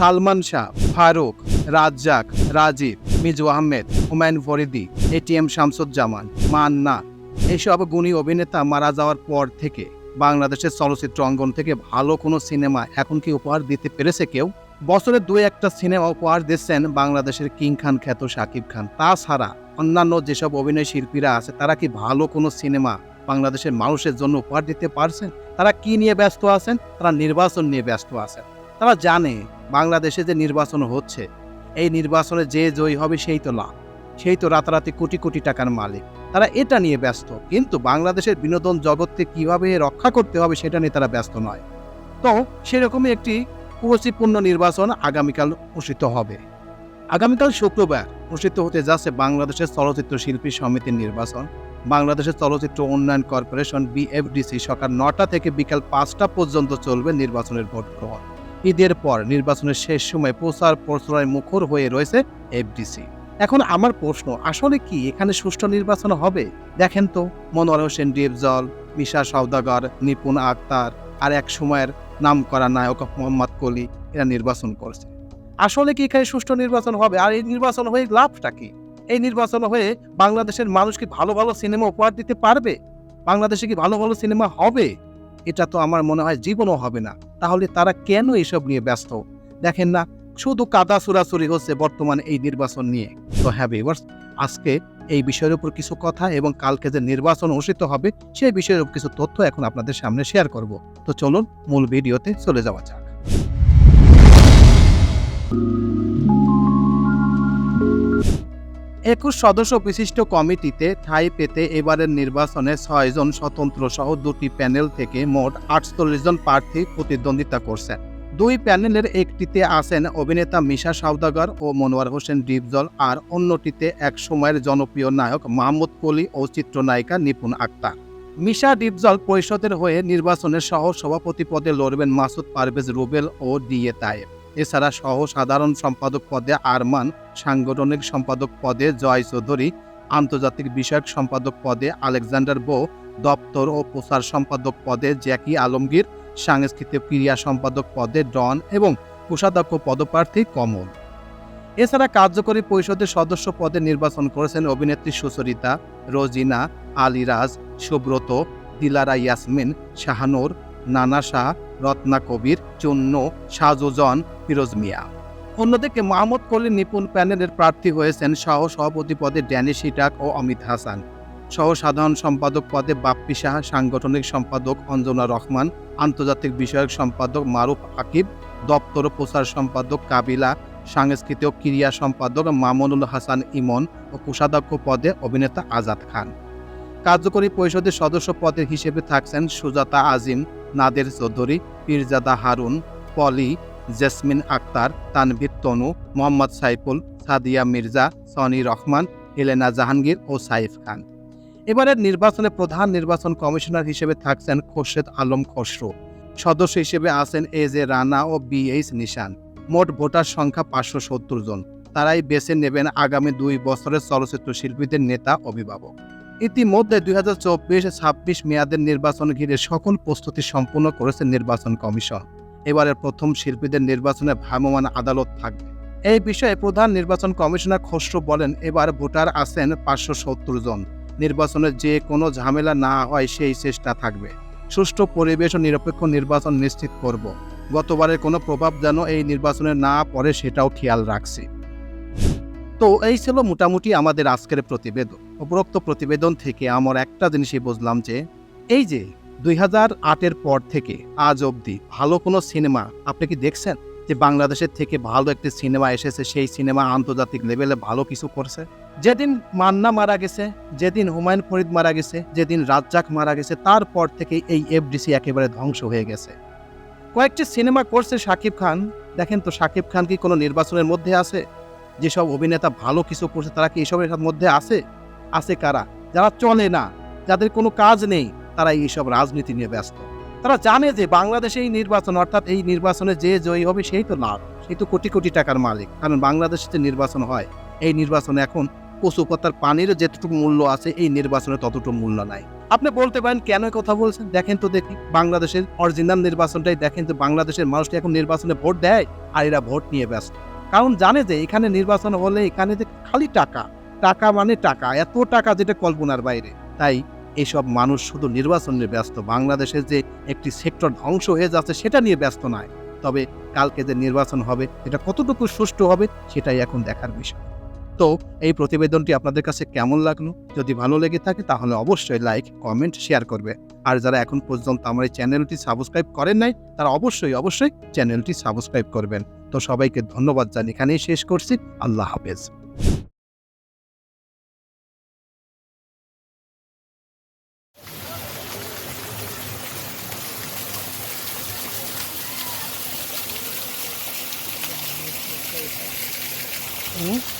Salman Shah, Farooq, Razzak, Rajib, Miju Ahmed, Humayun Faridi ATM Shamsuzzaman, Manna. এইসব গুণী অভিনেতা মারা যাওয়ার পর থেকে বাংলাদেশের চলচ্চিত্র অঙ্গন থেকে ভালো কোনো সিনেমা এখন কি উপহার দিতে পেরেছে কেউ? বছরে দু একটা সিনেমা উপহার দিচ্ছেন বাংলাদেশের কিং খান খ্যাত শাকিব খান। তাছাড়া অন্যান্য যেসব অভিনয় শিল্পীরা আছে, তারা কি ভালো কোনো সিনেমা বাংলাদেশের মানুষের জন্য উপহার দিতে পারছেন? তারা কি নিয়ে ব্যস্ত আছেন? তারা নির্বাচন নিয়ে ব্যস্ত আছেন। তারা জানে বাংলাদেশে যে নির্বাচন হচ্ছে, এই নির্বাচনে যে জয়ী হবে সেই তো লাভ সেই তো রাতারাতি কোটি কোটি টাকার মালিক। তারা এটা নিয়ে ব্যস্ত। কিন্তু বাংলাদেশের বিনোদন জগৎকে কীভাবে রক্ষা করতে হবে সেটা নিয়ে তারা ব্যস্ত নয়। তো সেরকমই একটি কুরুচিপূর্ণ নির্বাচন আগামীকাল অনুষ্ঠিত হবে। আগামীকাল শুক্রবার অনুষ্ঠিত হতে যাচ্ছে বাংলাদেশের চলচ্চিত্র শিল্পী সমিতির নির্বাচন। বাংলাদেশের চলচ্চিত্র উন্নয়ন কর্পোরেশন বিএফডিসি সকাল নটা থেকে বিকাল পাঁচটা পর্যন্ত চলবে নির্বাচনের ভোট গ্রহণ ঈদের পর নির্বাচনের শেষ সময় প্রচার প্রচারায় মুখর হয়ে রয়েছে এফডিসি এখন আমার প্রশ্ন, আসলে কি এখানে সুষ্ঠু নির্বাচন হবে? দেখেন তো, মনোয়ার হোসেন ডিপজল মিশা সওদাগর, নিপুণ আক্তার আর এক সময়ের নাম করা নায়ক মোহাম্মদ কলি, এরা নির্বাচন করছে। আসলে কি এখানে সুষ্ঠু নির্বাচন হবে? আর এই নির্বাচন হয়ে লাভটা কি? এই নির্বাচন হয়ে বাংলাদেশের মানুষ কি ভালো ভালো সিনেমা উপহার দিতে পারবে? বাংলাদেশে কি ভালো ভালো সিনেমা হবে? এটা তো আমার মনে হয় জীবনও হবে না। তাহলে তারা কেন এসব নিয়ে ব্যস্ত? দেখেন না, শুধু কাদা চুরাচুরি হচ্ছে বর্তমান এই নির্বাচন নিয়ে। তো হ্যাঁ ভিউয়ার্স আজকে এই বিষয়ের উপর কিছু কথা এবং কালকে যে নির্বাচন অনুষ্ঠিত হবে সেই বিষয়ের উপর কিছু তথ্য এখন আপনাদের সামনে শেয়ার করব। তো চলুন, মূল ভিডিওতে চলে যাওয়া যাক। একুশ সদস্য বিশিষ্ট কমিটিতে ঠাঁই পেতে এবারের নির্বাচনে ছয়জন স্বতন্ত্র সহ দুটি প্যানেল থেকে মোট আটচল্লিশ জন প্রার্থী প্রতিদ্বন্দ্বিতা করছেন। দুই প্যানেলের একটিতে আছেন অভিনেতা মিশা সাউদাগর ও মনোয়ার হোসেন ডিপজল আর অন্যটিতে এক সময়ের জনপ্রিয় নায়ক মাহমুদ কলি ও চিত্রনায়িকা নিপুণ আক্তার। মিশা ডিপজল পরিষদের হয়ে নির্বাচনের সহ সভাপতি পদে লড়বেন মাসুদ পারভেজ রুবেল ও ডিএ তায়েব। এছাড়া সহ সাধারণ সম্পাদক পদে আরমান, সাংগঠনিক সম্পাদক পদে জয় চৌধুরী, আন্তর্জাতিক বিষয়ক সম্পাদক পদে আলেকজান্ডার বো, দপ্তর ও প্রচার সম্পাদক পদে জ্যাকি আলমগীর, সাংস্কৃতিক ক্রিয়া সম্পাদক পদে ডন এবং কোষাধ্যক্ষ পদপ্রার্থী কমল। এছাড়া কার্যকরী পরিষদের সদস্য পদে নির্বাচন করেছেন অভিনেত্রী সুচরিতা, রোজিনা, আলিরাজ, সুব্রত, দিলারা ইয়াসমিন, শাহানুর, নানা শাহ রত্না কবির, চুন্ন, সাজুজন, ফিরোজ মিয়া। অন্যদিকে মাহমুদ কলির নিপুণ প্যানেলের প্রার্থী হয়েছেন সহ সভাপতি পদে ড্যানি সিটাক ও অমিত হাসান। সহ সাধারণ সম্পাদক পদে বাপ্পি সাহা সাংগঠনিক সম্পাদক অঞ্জনা রহমান, আন্তর্জাতিক বিষয়ক সম্পাদক মারুফ আকিব, দপ্তর ও প্রচার সম্পাদক কাবিলা, সাংস্কৃতিক ও ক্রিয়া সম্পাদক মামুনুল হাসান ইমন ও কোষাধ্যক্ষ পদে অভিনেতা আজাদ খান। কার্যকরী পরিষদের সদস্য পদের হিসেবে থাকছেন সুজাতা আজিম নাদের চৌধুরী, পীরজাদা হারুন, পলি, জেসমিন আক্তার, তানভীর তনু, মোহাম্মদ সাইফুল, সাদিয়া মির্জা, সনি রহমান, হেলেনা জাহাঙ্গীর ও সাইফ খান। এবারের নির্বাচনে প্রধান নির্বাচন কমিশনার হিসেবে থাকছেন খোরশেদ আলম খসরু। সদস্য হিসেবে আছেন এ জে রানা ও বি এইচ নিশান। মোট ভোটার সংখ্যা পাঁচশো সত্তর জন। তারাই বেছে নেবেন আগামী দুই বছরের চলচ্চিত্র শিল্পীদের নেতা, অভিভাবক। ইতিমধ্যে দুই হাজার চব্বিশ ছাব্বিশ মেয়াদের নির্বাচন ঘিরে সকল প্রস্তুতি সম্পূর্ণ করেছে নির্বাচন কমিশন। এবারের প্রথম শিল্পীদের নির্বাচনে ভ্রাম্যমাণ আদালত থাকবে। এই বিষয়ে প্রধান নির্বাচন কমিশনার খসরু বলেন, এবার ভোটার আছেন পাঁচশো সত্তর জন। নির্বাচনে যে কোনো ঝামেলা না হয় সেই চেষ্টা থাকবে। সুষ্ঠু পরিবেশ ও নিরপেক্ষ নির্বাচন নিশ্চিত করব। গতবারের কোনো প্রভাব যেন এই নির্বাচনে না পড়ে সেটাও খেয়াল রাখছি। তো এই ছিল মোটামুটি আমাদের আজকের প্রতিবেদন। উপরোক্ত প্রতিবেদন থেকে আমার একটা জিনিসই বুঝলাম যে, এই যে দুই হাজার আটের পর থেকে আজ অবধি ভালো কোনো সিনেমা আপনি কি দেখছেন? যে বাংলাদেশের থেকে ভালো একটি সিনেমা এসেছে, সেই সিনেমা আন্তর্জাতিক লেভেলে ভালো কিছু করছে? যেদিন মান্না মারা গেছে, যেদিন হুমায়ুন ফরিদ মারা গেছে, যেদিন রাজ্জাক মারা গেছে, তারপর থেকে এই এফডিসি একেবারে ধ্বংস হয়ে গেছে। কয়েকটি সিনেমা করছে শাকিব খান। দেখেন তো, শাকিব খান কি কোনো নির্বাচনের মধ্যে আছে? যেসব অভিনেতা ভালো কিছু করছে, তারা কি এসবের মধ্যে আছে? আছে কারা? যারা চলে না, যাদের কোনো কাজ নেই, তারা এইসব রাজনীতি নিয়ে ব্যস্ত। তারা জানে যে বাংলাদেশে এই নির্বাচন, অর্থাৎ এই নির্বাচনে যে জয়ী হবে সেই তো লাভ, সেই তো কোটি কোটি টাকার মালিক। কারণ বাংলাদেশে যে নির্বাচন হয়, এই নির্বাচনে এখন কচু পাতার পানির যেতটুকু মূল্য আছে, এই নির্বাচনে ততটুকু মূল্য নাই। আপনি বলতে পারেন, কেন কথা বলছেন? দেখেন তো দেখি, বাংলাদেশের অরিজিনাল নির্বাচনটাই দেখেন তো, বাংলাদেশের মানুষটি এখন নির্বাচনে ভোট দেয় আর এরা ভোট নিয়ে ব্যস্ত। কারণ জানে যে এখানে নির্বাচন হলে এখানে যে খালি টাকা টাকা মানে টাকা, এত টাকা যেটা কল্পনার বাইরে। তাই এইসব মানুষ শুধু নির্বাচন নিয়ে ব্যস্ত। বাংলাদেশের যে একটি সেক্টর ধ্বংস হয়ে যাচ্ছে সেটা নিয়ে ব্যস্ত নয়। তবে কালকে যে নির্বাচন হবে, এটা কতটুকু সুষ্ঠু হবে সেটাই এখন দেখার বিষয়। তো এই প্রতিবেদনটি আপনাদের কাছে কেমন লাগল? যদি ভালো লেগে থাকে তাহলে অবশ্যই লাইক, কমেন্ট, শেয়ার করবে। আর যারা এখন পর্যন্ত আমার এই চ্যানেলটি সাবস্ক্রাইব করেন নাই, তারা অবশ্যই অবশ্যই চ্যানেলটি সাবস্ক্রাইব করবেন। তো সবাইকে ধন্যবাদ জানি এখানেই শেষ করছি। আল্লাহ হাফেজ। Okay.